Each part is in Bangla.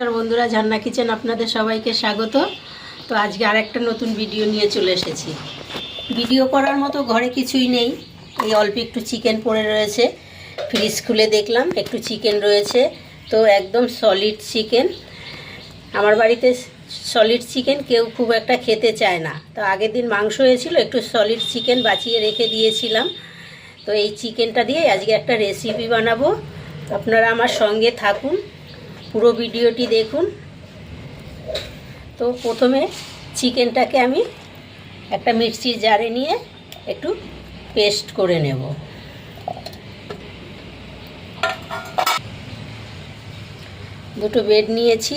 নমস্কার বন্ধুরা ঝর্ণা কিচেন আপনাদের সবাইকে স্বাগত। তো আজকে আর একটা নতুন ভিডিও নিয়ে চলে এসেছি। ভিডিও করার মতো ঘরে কিছুই নেই। এই অল্প একটু চিকেন পড়ে রয়েছে। ফ্রিজ খুলে দেখলাম, একটু চিকেন রয়েছে। তো একদম সলিড চিকেন। আমার বাড়িতে সলিড চিকেন কেউ খুব একটা খেতে চায় না। তো আগের দিন মাংস হয়েছিল, একটু সলিড চিকেন বাঁচিয়ে রেখে দিয়েছিলাম। তো এই চিকেনটা দিয়ে আজকে একটা রেসিপি বানাবো। আপনারা আমার সঙ্গে থাকুন। পুরো ভিডিওটি দেখুন। তো প্রথমে চিকেনটাকে আমি একটা মিক্সির জারে নিয়ে একটু পেস্ট করে নেব। দুটো বেড নিয়েছি।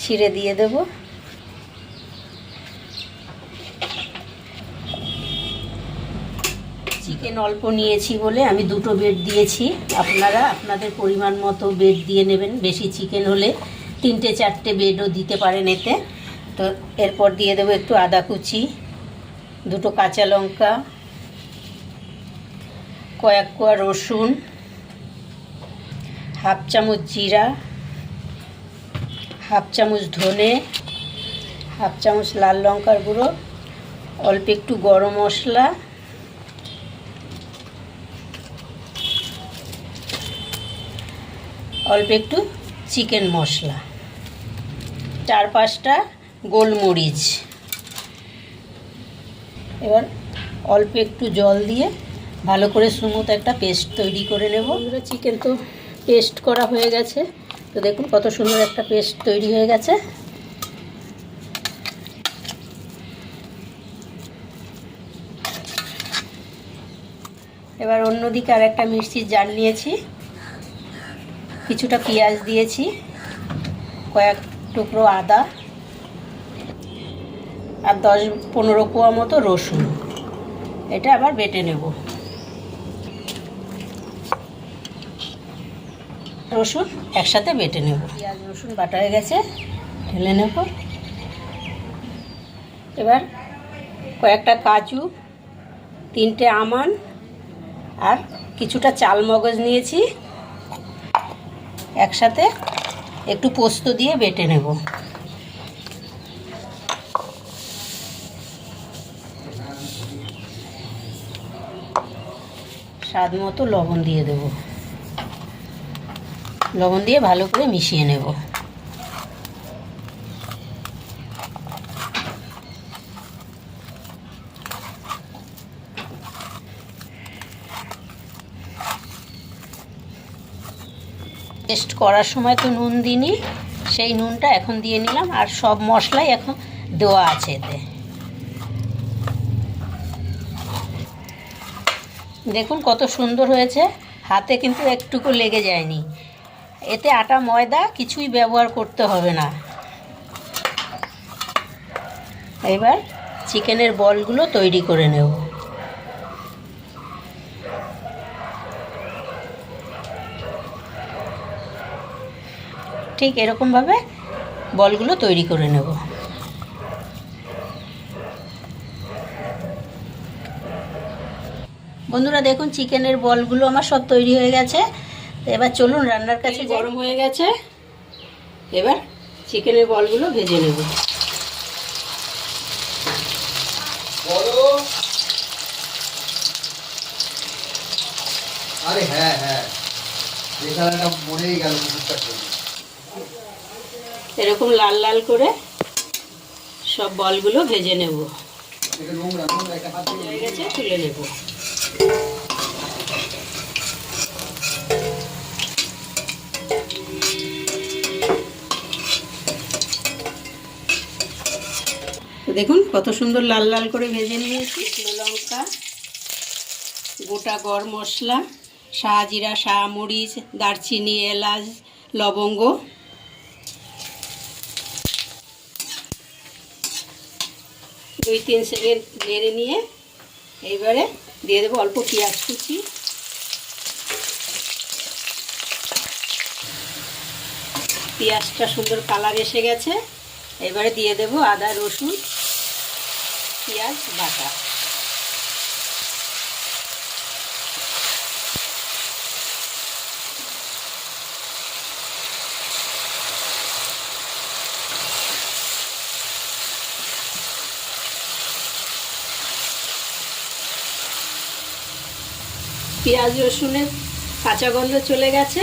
ছিঁড়ে দিয়ে দেব। চিকেন অল্প নিয়েছি বলে আমি দুটো বেড দিয়েছি। আপনারা আপনাদের পরিমাণ মতো বেড দিয়ে নেবেন। বেশি চিকেন হলে তিনটে, চারটে বেডও দিতে পারেন এতে। তো এরপর দিয়ে দেবো একটু আদা কুচি, দুটো কাঁচা লঙ্কা, কয়েক কোয়া রসুন, হাফ চামচ জিরা, হাফ চামচ ধনে, হাফ চামচ লাল লঙ্কার গুঁড়ো, অল্প একটু গরম মশলা অল্প একটু চিকেন মশলা। চার পাঁচটা গোলমরিচ। এবার অল্প একটু জল দিয়ে ভালো করে স্মুথ একটা পেস্ট তৈরি করে নেব। চিকেন তো পেস্ট করা হয়ে গেছে। তো দেখুন কত সুন্দর একটা পেস্ট তৈরি হয়ে গেছে। এবার অন্যদিকে আর একটা মিষ্টির জার নিয়েছি। কিছুটা পেঁয়াজ দিয়েছি, কয়েক টুকরো আদা আর দশ পনেরো কোয়া মতো রসুন। এটা আবার বেটে নেব। রসুন একসাথে বেটে নেব। পেঁয়াজ, রসুন বাটা হয়ে গেছে, ঢেলে নেব। এবার কয়েকটা কাজু, তিনটে আমান আর কিছুটা চাল মগজ নিয়েছি। একসাথে একটু পোস্ত দিয়ে বেটে নেব। স্বাদ মতো লবণ দিয়ে দেব। লবণ দিয়ে ভালো করে মিশিয়ে নেব। টেস্ট করার সময় তো নুন দিইনি, সেই নুনটা এখন দিয়ে নিলাম আর সব মশলাই এখন দেওয়া আছে এতে। দেখুন কত সুন্দর হয়েছে, হাতে কিন্তু একটুকু লেগে যায়নি। এতে আটা, ময়দা কিছুই ব্যবহার করতে হবে না। এবার চিকেনের বলগুলো তৈরি করে নেব। ঠিক এরকমভাবে বলগুলো তৈরি করে নেব। বন্ধুরা দেখুন চিকেনের বলগুলো আমার সব তৈরি হয়ে গেছে। তো এবার চলুন রান্নার কাছে গরম হয়ে গেছে। এবার চিকেনের বলগুলো ভেজে নেব। আরে হ্যাঁ হ্যাঁ। মনেই গেল এরকম লাল লাল করে সব বলগুলো ভেজে নেব। তুলে নেব। দেখুন কত সুন্দর লাল লাল করে ভেজে নিয়েছি। শুকনো লঙ্কা, গোটা গরম মশলা, শাহজিরা শাহ মরিচ দারচিনি, এলাচ, লবঙ্গ। দুই, তিন সেকেন্ড নেড়ে নিয়ে এইবারে দিয়ে দেবো অল্প পেঁয়াজ কুচি। পেঁয়াজটা সুন্দর কালার এসে গেছে। এবারে দিয়ে দেবো আদা, রসুন, পেঁয়াজ, বাটা। পেঁয়াজ রসুনের কাঁচা গন্ধ চলে গেছে।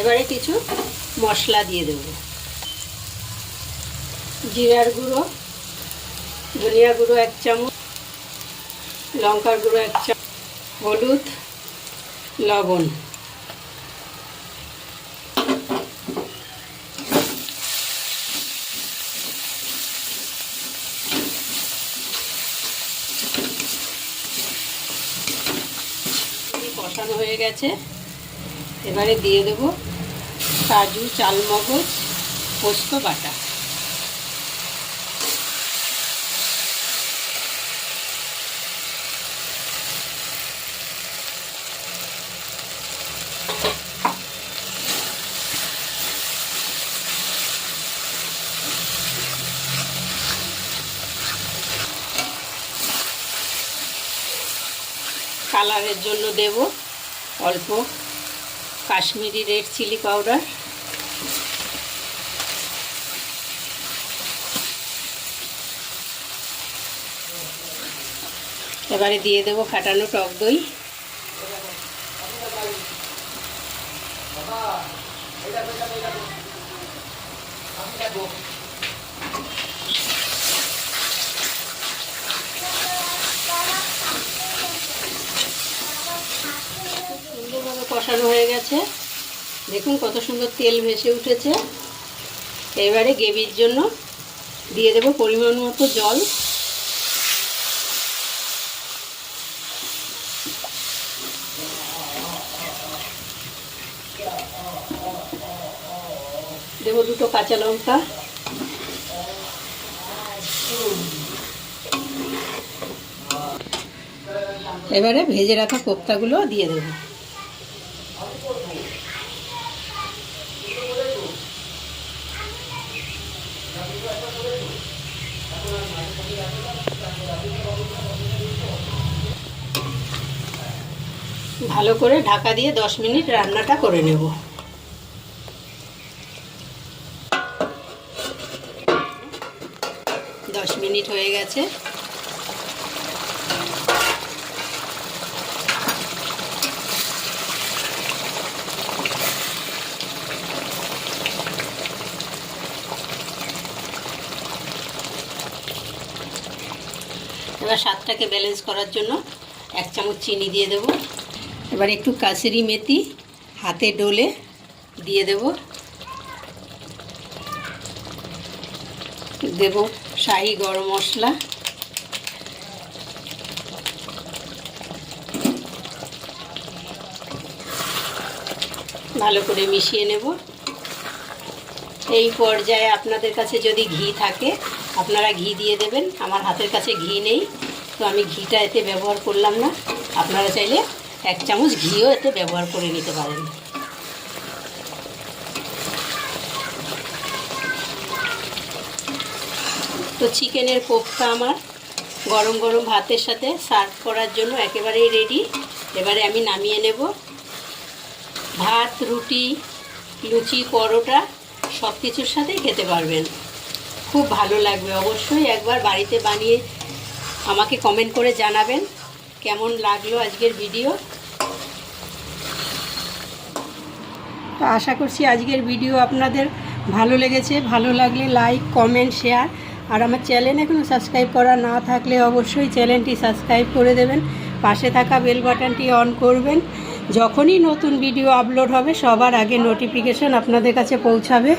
এবারে কিছু মশলা দিয়ে দেব। জিরার গুঁড়ো, ধনিয়া গুঁড়ো এক চামচ, লঙ্কার গুঁড়ো এক চামচ, হলুদ, লবণ কষানো হয়ে গেছে। এবারে দিয়ে দেব কাজু চালমগজ পোস্ত বাটা। কালারের জন্য দেব অল্প কাশ্মীরি রেড চিলি পাউডার। এবারে দিয়ে দেব ফাটানো টক দই। সুন্দরভাবে কষানো হয়ে গেছে। দেখুন কত সুন্দর তেল ভেসে উঠেছে। এবারে গ্রেভির জন্য দিয়ে দেব পরিমাণ মতো জল। দেবো দুটো কাঁচা লঙ্কা। এবারে ভেজে রাখা কোপ্তাগুলো দিয়ে দেবো। ভালো করে ঢাকা দিয়ে দশ মিনিট রান্নাটা করে নেব। দশ মিনিট হয়ে গেছে। এবার স্বাদটাকে ব্যালেন্স করার জন্য এক চামচ চিনি দিয়ে দেব। এবার একটু কাসেরি মেথি হাতে ডলে দিয়ে দেব। দেব শাহি গরম মশলা। ভালো করে মিশিয়ে নেব। এই পর্যায়ে আপনাদের কাছে যদি ঘি থাকে, আপনারা ঘি দিয়ে দেবেন। আমার হাতের কাছে ঘি নেই, তো আমি ঘিটা এতে ব্যবহার করলাম না। আপনারা চাইলে এক চামচ ঘিও এতে ব্যবহার করে নিতে পারেন। তো চিকেনের কোফতা আমার গরম গরম ভাতের সাথে সার্ভ করার জন্য একেবারেই রেডি এবারে আমি নামিয়ে নেব। ভাত, রুটি, লুচি, পরোটা সব কিছুর সাথেই খেতে পারবেন। খুব ভালো লাগবে। অবশ্যই একবার বাড়িতে বানিয়ে আমাকে কমেন্ট করে জানাবেন। কেমন লাগল আজকের ভিডিও তো আশা করছি আজকের ভিডিও আপনাদের ভালো লেগেছে। ভালো লাগলে লাইক কমেন্ট শেয়ার আর আমার চ্যানেল এখনও সাবস্ক্রাইব করা না থাকলে অবশ্যই চ্যানেলটি সাবস্ক্রাইব করে দেবেন। পাশে থাকা বেল বাটনটি অন করবেন। যখনই নতুন ভিডিও আপলোড হবে, সবার আগে নোটিফিকেশন আপনাদের কাছে পৌঁছাবে।